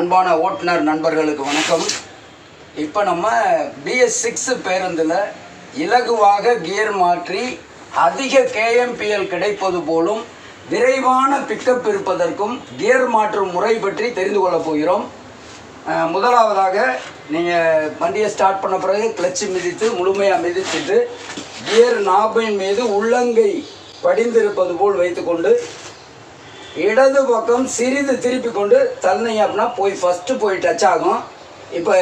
அன்பான ஓட்டுநர் நண்பர்களுக்கு வணக்கம். இப்போ நம்ம பிஎஸ் சிக்ஸ் பேருந்தில் இலகுவாக கியர் மாற்றி அதிக கேஎம்பிஎல் கிடைப்பது போலும் விரைவான பிக்கப் இருப்பதற்கும் கியர் மாற்றும் முறை பற்றி தெரிந்து கொள்ளப் போகிறோம். முதலாவதாக நீங்கள் வண்டியை ஸ்டார்ட் பண்ண பிறகு கிளட்சி மிதித்து முழுமையாக மிதித்துட்டு கியர் நாபின் மீது உள்ளங்கை படிந்திருப்பது போல் வைத்துக்கொண்டு இடது பக்கம் சிறிது திருப்பி கொண்டு தள்ளினீங்க அப்படின்னா போய் ஃபஸ்ட்டு போய் டச் ஆகும். இப்போ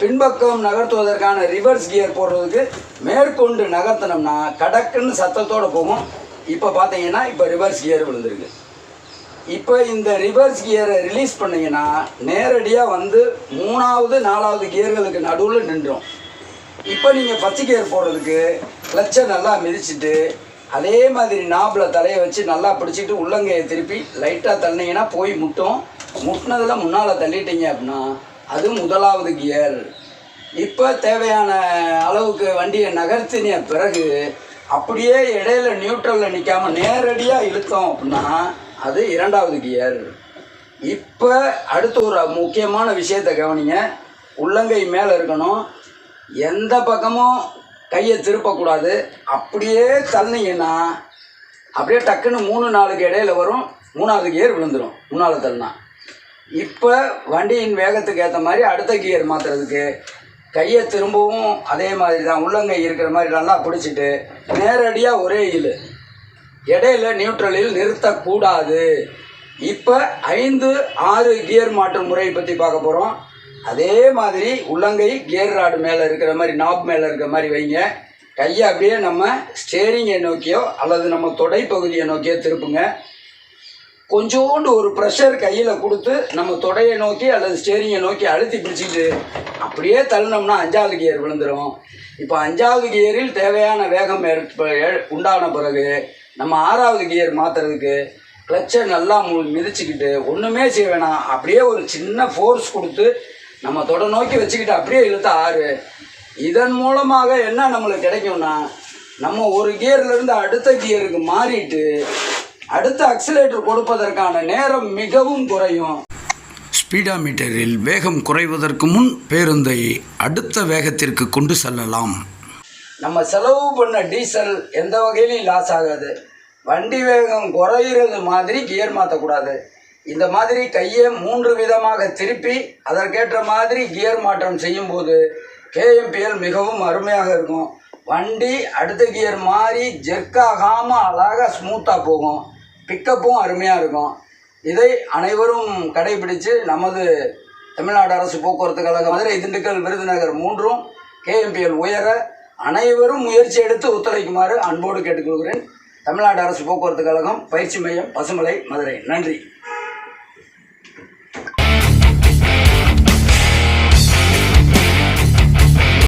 பின்பக்கம் நகர்த்துவதற்கான ரிவர்ஸ் கியர் போடுறதுக்கு மேற்கொண்டு நகர்த்தினோம்னா கடக்குன்னு சத்தத்தோடு போகும். இப்போ பார்த்தீங்கன்னா இப்போ ரிவர்ஸ் கியர் விழுந்திருக்கு. இப்போ இந்த ரிவர்ஸ் கியரை ரிலீஸ் பண்ணிங்கன்னா நேரடியாக வந்து மூணாவது நாலாவது கியர்களுக்கு நடுவில் நின்றோம். இப்போ நீங்கள் ஃபஸ்ட் கியர் போடுறதுக்கு கிளச்சை நல்லா மிதிச்சிட்டு அதே மாதிரி நாப்பில் தலையை வச்சு நல்லா பிடிச்சிட்டு உள்ளங்கையை திருப்பி லைட்டாக தள்ளினீங்கன்னா போய் முட்டும். முட்டினதில் முன்னால் தள்ளிட்டீங்க அப்படின்னா அது முதலாவது கியர். இப்போ தேவையான அளவுக்கு வண்டியை நகர்த்தின பிறகு அப்படியே இடையில நியூட்ரலில் நிற்காம நேரடியாக இழுத்தோம் அப்படின்னா அது இரண்டாவது கியர். இப்போ அடுத்து ஒரு முக்கியமான விஷயத்தை கவனிங்க. உள்ளங்கை மேலே இருக்கணும். எந்த பக்கமும் கையை திருப்பக்கூடாது. அப்படியே தள்ளினீங்கன்னா அப்படியே டக்குன்னு மூணு நாளுக்கு இடையில வரும். மூணாவது கியர் விழுந்துடும் மூணாவது தள்ளினா. இப்போ வண்டியின் வேகத்துக்கு ஏற்ற மாதிரி அடுத்த கியர் மாற்றுறதுக்கு கையை திரும்பவும் அதே மாதிரி தான் உள்ளங்கை இருக்கிற மாதிரி நல்லா பிடிச்சிட்டு நேரடியாக ஒரே இழு. இடையில நியூட்ரலில் நிறுத்தக்கூடாது. இப்போ ஐந்து ஆறு கியர் மாற்றும் முறையை பற்றி பார்க்க போகிறோம் அதே மாதிரி உள்ளங்கை கியர் ராடு மேலே இருக்கிற மாதிரி நாப் மேலே இருக்கிற மாதிரி வைங்க. கையை அப்படியே நம்ம ஸ்டேரிங்கை நோக்கியோ அல்லது நம்ம தொடை பகுதியை நோக்கியோ திருப்புங்க. கொஞ்சோண்டு ஒரு ப்ரெஷர் கையில் கொடுத்து நம்ம தொடையை நோக்கி அல்லது ஸ்டேரிங்கை நோக்கி அழுத்தி பிடிச்சிட்டு அப்படியே தள்ளினோம்னா அஞ்சாவது கியர் விழுந்துடும் இப்போ அஞ்சாவது கியரில் தேவையான வேகம் உண்டான பிறகு நம்ம ஆறாவது கியர் மாற்றுறதுக்கு கிளச்சை நல்லா மு மிதிச்சுக்கிட்டு ஒன்றுமே செய்ய வேணாம். அப்படியே ஒரு சின்ன ஃபோர்ஸ் கொடுத்து நம்ம தொட நோக்கி வச்சுக்கிட்டு அப்படியே இழுத்த ஆறு. இதன் மூலமாக என்ன நம்மளுக்கு கிடைக்கும்னா நம்ம ஒரு கியர்லேருந்து அடுத்த கியருக்கு மாறிட்டு அடுத்த அக்சிலேட்டர் கொடுப்பதற்கான நேரம் மிகவும் குறையும். ஸ்பீடாமீட்டரில் வேகம் குறைவதற்கு முன் பேருந்தை அடுத்த வேகத்திற்கு கொண்டு செல்லலாம். நம்ம செலவு பண்ண டீசல் எந்த வகையிலையும் லாஸ் ஆகாது. வண்டி வேகம் குறையிறது மாதிரி கியர் மாற்றக்கூடாது இந்த மாதிரி கையை மூன்று விதமாக திருப்பி அதற்கேற்ற மாதிரி கியர் மாற்றம் செய்யும்போது கேஎம்பிஎல் மிகவும் அருமையாக இருக்கும். வண்டி அடுத்த கியர் மாறி ஜெர்க்காகாமல் அழகாக ஸ்மூத்தாக போகும். பிக்கப்பும் அருமையாக இருக்கும். இதை அனைவரும் கடைபிடித்து நமது தமிழ்நாடு அரசு போக்குவரத்து கழகம் மதுரை திண்டுக்கல் விருதுநகர் மூன்றும் கேஎம்பிஎல் உயர அனைவரும் முயற்சி எடுத்து ஒத்துழைக்குமாறு அன்போடு கேட்டுக்கொள்கிறேன். தமிழ்நாடு அரசு போக்குவரத்து கழகம் பயிற்சி மையம் பசுமலை மதுரை. நன்றி.